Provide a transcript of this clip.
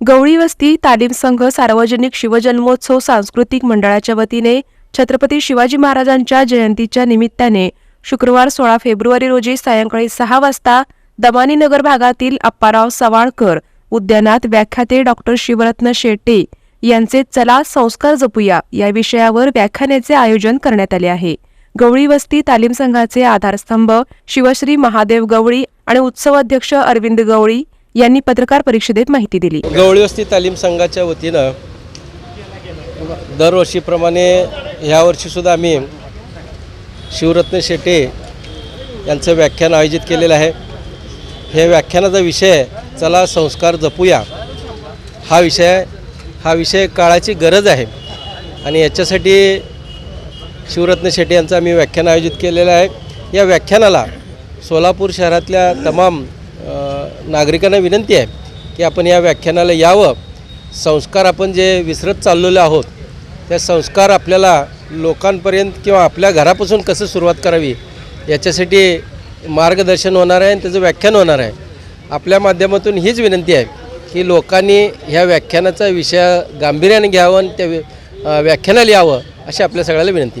गवळी वस्ती तालीम संघ सार्वजनिक शिवजन्मोत्सव सांस्कृतिक मंडळाच्या वतीने छत्रपती शिवाजी महाराजांच्या जयंतीच्या निमित्ताने शुक्रवार सोळा फेब्रुवारी रोजी सायंकाळी सहा वाजता दमानी नगर भागातील अप्पाराव सवाळकर उद्यानात व्याख्याते डॉक्टर शिवरत्न शेट्टे यांचे चला संस्कार जपूया या विषयावर व्याख्यानाचे आयोजन करण्यात आले आहे. गवळी वस्ती तालीम संघाचे आधारस्तंभ शिवश्री महादेव गवळी आणि उत्सव अध्यक्ष अरविंद गवळी यांनी पत्रकार परिषदेत माहिती दिली. गवळी वस्ती तालीम संघाच्या वतीनं दरवर्षीप्रमाणे ह्या वर्षीसुद्धा आम्ही शिवरत्न शेटे यांचं व्याख्यान आयोजित केलेलं आहे. हे व्याख्यानाचा विषय चला संस्कार जपूया. हा विषय हा विषय काळाची गरज आहे. आणि याच्यासाठी शिवरत्न शेटे यांचं आम्ही व्याख्यान आयोजित केलेलं आहे. या व्याख्यानाला सोलापूर शहरातल्या तमाम नागरिकांना विनंती आहे की आपण या व्याख्यानाला यावं. संस्कार आपण जे विसरत चाललेलो आहोत त्या संस्कार आपल्याला लोकांपर्यंत किंवा आपल्या घरापासून कसं सुरुवात करावी याच्यासाठी मार्गदर्शन होणार आहे आणि त्याचं व्याख्यान होणार आहे. आपल्या माध्यमातून हीच विनंती आहे की लोकांनी ह्या व्याख्यानाचा विषय गांभीर्याने घ्यावं आणि त्या व्याख्यानाला यावं अशी आपल्या सगळ्याला विनंती.